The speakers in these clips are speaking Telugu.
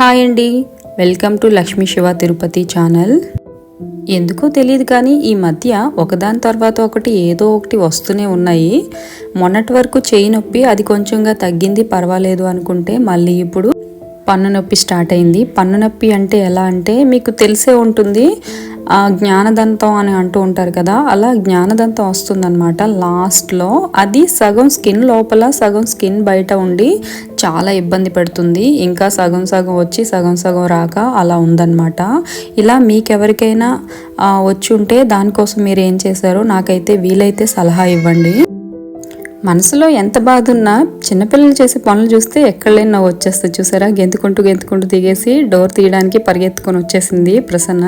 హాయ్ అండి. Welcome to Lakshmi Shiva Tirupati channel. ఎందుకో తెలియదు కానీ ఈ మధ్య ఒకదాని తర్వాత ఒకటి ఏదో ఒకటి వస్తూనే ఉన్నాయి. మొన్నటి వరకు చేయి నొప్పి అది కొంచెంగా తగ్గింది పర్వాలేదు అనుకుంటే మళ్ళీ ఇప్పుడు పన్ను నొప్పి స్టార్ట్ అయింది. పన్ను నొప్పి అంటే ఎలా అంటే మీకు తెలిసే ఉంటుంది. జ్ఞానదంతం అని అంటూ ఉంటారు కదా అలా జ్ఞానదంతం వస్తుందన్నమాట. లాస్ట్లో అది సగం స్కిన్ లోపల సగం స్కిన్ బయట ఉండి చాలా ఇబ్బంది పెడుతుంది. ఇంకా సగం సగం వచ్చి సగం సగం రాక అలా ఉందన్నమాట. ఇలా మీకెవరికైనా వచ్చి ఉంటే దానికోసం మీరు ఏం చేశారో నాకైతే వీలైతే సలహా ఇవ్వండి. మనసులో ఎంత బాధ ఉన్నా చిన్నపిల్లలు చేసే పనులు చూస్తే ఎక్కడైనా వచ్చేస్తుంది. చూసారా? గెంతుకుంటూ గెంతుకుంటూ దిగేసి డోర్ తీయడానికి పరిగెత్తుకొని వచ్చేసింది ప్రసన్న.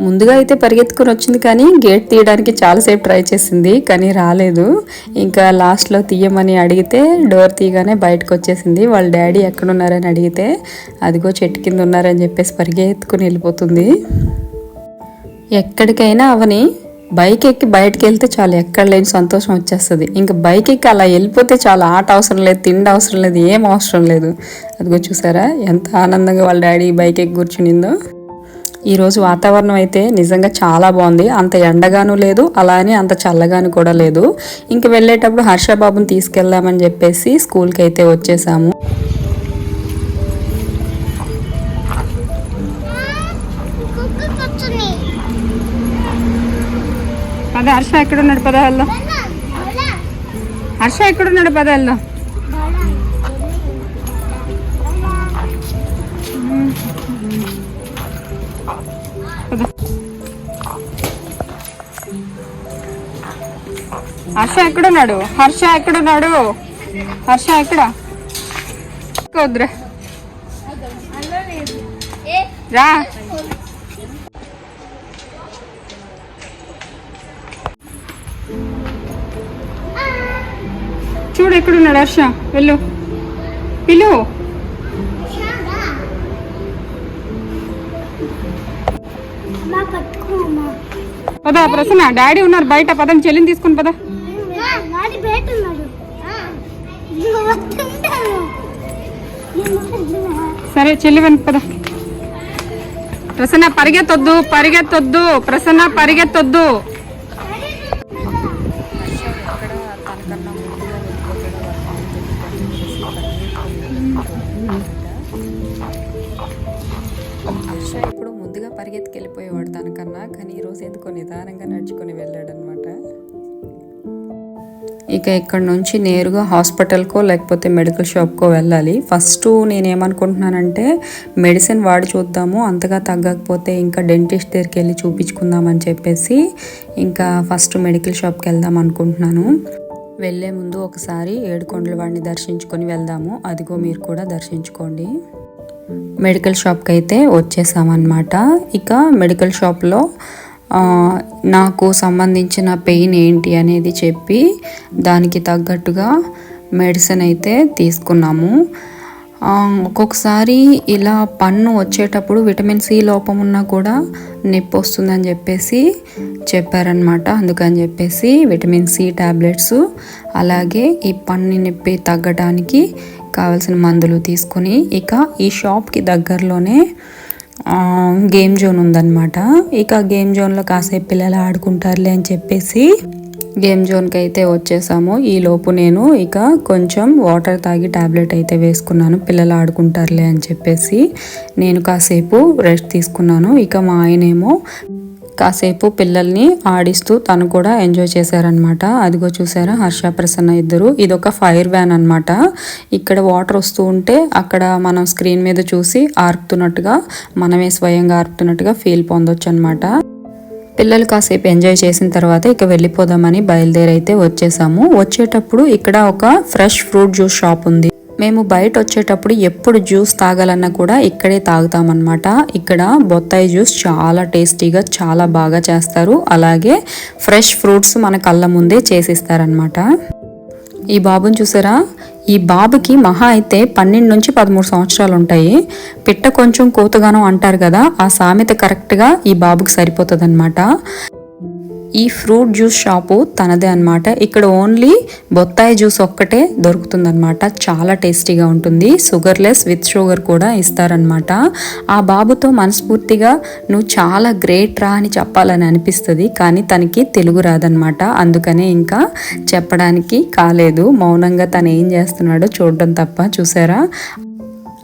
ముందుగా అయితే పరిగెత్తుకొని వచ్చింది కానీ గేట్ తీయడానికి చాలాసేపు ట్రై చేసింది కానీ రాలేదు. ఇంకా లాస్ట్లో తీయమని అడిగితే డోర్ తీయగానే బయటకు వచ్చేసింది. వాళ్ళ డాడీ ఎక్కడున్నారని అడిగితే అదిగో చెట్టు కింద ఉన్నారని చెప్పేసి పరిగెత్తుకుని వెళ్ళిపోతుంది. ఎక్కడికైనా అవని బైక్ ఎక్కి బయటకు వెళ్తే చాలు ఎక్కడ లేని సంతోషం వచ్చేస్తుంది. ఇంకా బైక్ ఎక్కి అలా వెళ్ళిపోతే చాలా ఆట అవసరం లేదు తిండి అవసరం లేదు ఏం అవసరం లేదు. అదిగో చూసారా ఎంత ఆనందంగా వాళ్ళ డాడీ బైక్ ఎక్కి కూర్చునిందో. ఈరోజు వాతావరణం అయితే నిజంగా చాలా బాగుంది. అంత ఎండగాను లేదు అలానే అంత చల్లగాను కూడా లేదు. ఇంక వెళ్ళేటప్పుడు హర్షబాబుని తీసుకెళ్దామని చెప్పేసి స్కూల్కి అయితే వచ్చేసాము. పద హర్ష ఎక్కడున్నాడు? పద వెళ్దాం. హర్ష ఎక్కడున్నాడు? పద వెళ్దాం. హర్ష ఎక్కడున్నాడు? హర్ష ఎక్కడున్నాడు? హర్ష ఎక్కడ? వద్దురా. రా. చూడు ఎక్కడున్నాడు హర్ష. వెళ్ళు. పిలు పద ప్రసన్న డాడీ ఉన్నారు బయట పదం చెల్లిని తీసుకుని పద. సరే చెల్లి వెనక పద. ప్రసన్న పరిగెత్తొద్దు పరిగెత్తొద్దు ప్రసన్న పరిగెత్తొద్దు. పరిగెత్తుకెళ్ళిపోయేవాడు తనకన్నా కానీ ఈరోజు ఎందుకో నిదానంగా నడుచుకొని వెళ్ళాడనమాట ఇక ఇక్కడ నుంచి నేరుగా హాస్పిటల్కో లేకపోతే మెడికల్ షాప్కో వెళ్ళాలి. ఫస్ట్ నేను ఏమనుకుంటున్నానంటే మెడిసిన్ వాడి చూద్దాము అంతగా తగ్గకపోతే ఇంకా డెంటిస్ట్ దగ్గరికి వెళ్ళి చూపించుకుందామని చెప్పేసి ఇంకా ఫస్ట్ మెడికల్ షాప్కి వెళ్దాం అనుకుంటున్నాను. వెళ్ళే ముందు ఒకసారి ఏడుకొండల వాడిని దర్శించుకొని వెళ్దాము. అదిగో మీరు కూడా దర్శించుకోండి. మెడికల్ షాప్కి అయితే వచ్చేసామన్నమాట. ఇక మెడికల్ షాప్లో నాకు సంబంధించిన పెయిన్ ఏంటి అనేది చెప్పి దానికి తగ్గట్టుగా మెడిసిన్ అయితే తీసుకున్నాము. ఒక్కొక్కసారి ఇలా పన్ను వచ్చేటప్పుడు విటమిన్ సి లోపం ఉన్నా కూడా నొప్పి వస్తుందని చెప్పేసి చెప్పారనమాట అందుకని చెప్పేసి విటమిన్ సి టాబ్లెట్స్ అలాగే ఈ పన్ను నొప్పి తగ్గడానికి కావాల్సిన మందులు తీసుకొని ఇక ఈ షాప్కి దగ్గరలోనే గేమ్ జోన్ ఉందన్నమాట. ఇక గేమ్ జోన్లో కాసేపు పిల్లలు ఆడుకుంటారులే అని చెప్పేసి గేమ్ జోన్కి అయితే వచ్చేసాము. ఈ లోపు నేను ఇక కొంచెం వాటర్ తాగి టాబ్లెట్ అయితే వేసుకున్నాను. పిల్లలు ఆడుకుంటారులే అని చెప్పేసి నేను కాసేపు రెస్ట్ తీసుకున్నాను. ఇక మా ఆయనేమో కాసేపు పిల్లల్ని ఆడిస్తూ తను కూడా ఎంజాయ్ చేశారనమాట అదిగో చూసారా హర్ష ప్రసన్న ఇద్దరు. ఇదొక ఫైర్ వ్యాన్ అనమాట ఇక్కడ వాటర్ వస్తూ ఉంటే అక్కడ మనం స్క్రీన్ మీద చూసి ఆర్పుతున్నట్టుగా మనమే స్వయంగా ఆర్పుతున్నట్టుగా ఫీల్ పొందొచ్చు అనమాట పిల్లలు కాసేపు ఎంజాయ్ చేసిన తర్వాత ఇక వెళ్ళిపోదామని బయలుదేరైతే వచ్చేసాము. వచ్చేటప్పుడు ఇక్కడ ఒక ఫ్రెష్ ఫ్రూట్ జ్యూస్ షాప్ ఉంది. మేము బయట వచ్చేటప్పుడు ఎప్పుడు జ్యూస్ తాగాలన్నా కూడా ఇక్కడే తాగుతామన్నమాట. ఇక్కడ బొత్తాయి జ్యూస్ చాలా టేస్టీగా చాలా బాగా చేస్తారు. అలాగే ఫ్రెష్ ఫ్రూట్స్ మన కళ్ళ ముందే చేసిస్తారనమాట ఈ బాబుని చూసారా? ఈ బాబుకి మహా అయితే పన్నెండు నుంచి పదమూడు సంవత్సరాలు ఉంటాయి పిట్ట కొంచెం కోతగానం అంటారు కదా ఆ సామెత కరెక్ట్గా ఈ బాబుకి సరిపోతుంది ఈ ఫ్రూట్ జ్యూస్ షాపు తనదే అన్నమాట. ఇక్కడ ఓన్లీ బొత్తాయి జ్యూస్ ఒక్కటే దొరుకుతుందనమాట చాలా టేస్టీగా ఉంటుంది. షుగర్లెస్ విత్ షుగర్ కూడా ఇస్తారనమాట ఆ బాబుతో మనస్ఫూర్తిగా నువ్వు చాలా గ్రేట్ రా అని చెప్పాలని అనిపిస్తుంది. కానీ తనకి తెలుగు రాదనమాట అందుకనే ఇంకా చెప్పడానికి కాలేదు. మౌనంగా తను ఏం చేస్తున్నాడో చూడడం తప్ప. చూసారా?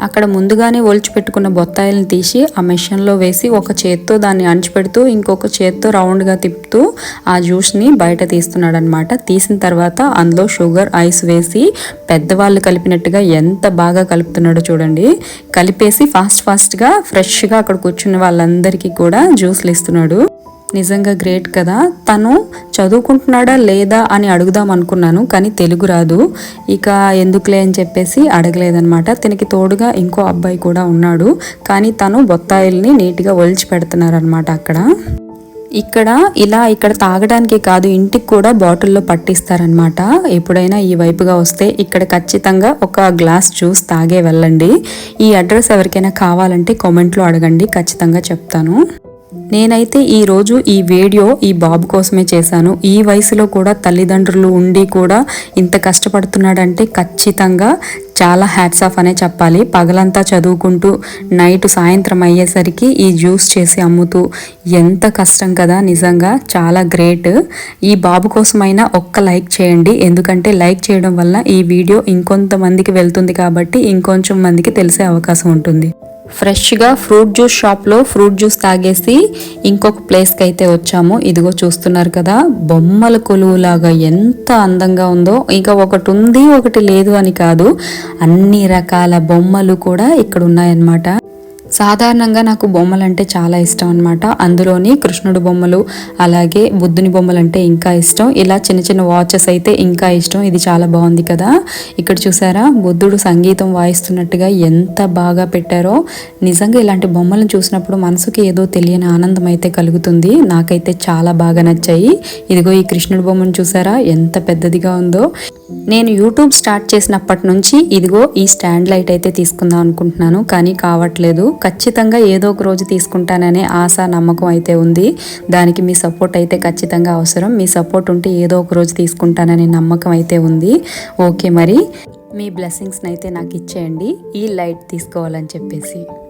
అక్కడ ముందుగానే ఒలిచి పెట్టుకున్న బొత్తాయిలను తీసి ఆ మెషిన్లో వేసి ఒక చేత్తో దాన్ని అణిచిపెడుతూ ఇంకొక చేత్తో రౌండ్గా తిప్పుతూ ఆ జ్యూస్ని బయట తీస్తున్నాడు అనమాట తీసిన తర్వాత అందులో షుగర్ ఐస్ వేసి పెద్దవాళ్ళు కలిపినట్టుగా ఎంత బాగా కలుపుతున్నాడో చూడండి. కలిపేసి ఫాస్ట్ ఫాస్ట్గా ఫ్రెష్గా అక్కడ కూర్చున్న వాళ్ళందరికీ కూడా జ్యూస్లు ఇస్తున్నాడు. నిజంగా గ్రేట్ కదా. తను చదువుకుంటున్నాడా లేదా అని అడుగుదాం అనుకున్నాను కానీ తెలుగు రాదు. ఇక ఎందుకులే అని చెప్పేసి అడగలేదనమాట తనకి తోడుగా ఇంకో అబ్బాయి కూడా ఉన్నాడు కానీ తను బొత్తాయిల్ని నీట్గా ఒలిచి పెడుతున్నారనమాట అక్కడ. ఇక్కడ ఇలా ఇక్కడ తాగడానికి కాదు ఇంటికి కూడా బాటిల్లో పట్టిస్తారనమాట ఎప్పుడైనా ఈ వైపుగా వస్తే ఇక్కడ ఖచ్చితంగా ఒక గ్లాస్ జ్యూస్ తాగే వెళ్ళండి. ఈ అడ్రస్ ఎవరికైనా కావాలంటే కామెంట్లో అడగండి ఖచ్చితంగా చెప్తాను. నేనైతే ఈరోజు ఈ వీడియో ఈ బాబు కోసమే చేశాను. ఈ వయసులో కూడా తల్లిదండ్రులు ఉండి కూడా ఇంత కష్టపడుతున్నాడంటే ఖచ్చితంగా చాలా హ్యాట్స్ ఆఫ్ అనే చెప్పాలి. పగలంతా చదువుకుంటూ నైట్ సాయంత్రం అయ్యేసరికి ఈ జ్యూస్ చేసి అమ్ముతూ ఎంత కష్టం కదా నిజంగా. చాలా గ్రేట్ ఈ బాబు కోసమైనా ఒక్క లైక్ చేయండి. ఎందుకంటే లైక్ చేయడం వల్ల ఈ వీడియో ఇంకొంతమందికి వెళ్తుంది కాబట్టి ఇంకొంచెం మందికి తెలిసే అవకాశం ఉంటుంది. ఫ్రెష్గా ఫ్రూట్ జ్యూస్ షాప్లో ఫ్రూట్ జ్యూస్ తాగేసి ఇంకొక ప్లేస్కి అయితే వచ్చాము. ఇదిగో చూస్తున్నారు కదా బొమ్మల కొలువులాగా ఎంత అందంగా ఉందో. ఇంకా ఒకటి ఉంది ఒకటి లేదు అని కాదు. అన్ని రకాల బొమ్మలు కూడా ఇక్కడ ఉన్నాయన్నమాట సాధారణంగా నాకు బొమ్మలు అంటే చాలా ఇష్టం అనమాట అందులోని కృష్ణుడు బొమ్మలు అలాగే బుద్ధుని బొమ్మలు అంటే ఇంకా ఇష్టం. ఇలా చిన్న చిన్న వాచెస్ అయితే ఇంకా ఇష్టం. ఇది చాలా బాగుంది కదా. ఇక్కడ చూసారా? బుద్ధుడు సంగీతం వాయిస్తున్నట్టుగా ఎంత బాగా పెట్టారో. నిజంగా ఇలాంటి బొమ్మలను చూసినప్పుడు మనసుకి ఏదో తెలియని ఆనందం అయితే కలుగుతుంది. నాకైతే చాలా బాగా నచ్చాయి. ఇదిగో ఈ కృష్ణుడి బొమ్మను చూసారా? ఎంత పెద్దదిగా ఉందో. నేను యూట్యూబ్ స్టార్ట్ చేసినప్పటి నుంచి ఇదిగో ఈ స్టాండ్ లైట్ అయితే తీసుకుందాం అనుకుంటున్నాను కానీ కావట్లేదు. ఖచ్చితంగా ఏదో ఒక రోజు తీసుకుంటాననే ఆశ నమ్మకం అయితే ఉంది. దానికి మీ సపోర్ట్ అయితే ఖచ్చితంగా అవసరం. మీ సపోర్ట్ ఉంటే ఏదో ఒక రోజు తీసుకుంటాననే నమ్మకం అయితే ఉంది. ఓకే మరి. మీ బ్లెస్సింగ్స్ని అయితే నాకు ఇచ్చేయండి. ఈ లైట్ తీసుకోవాలని చెప్పేసి.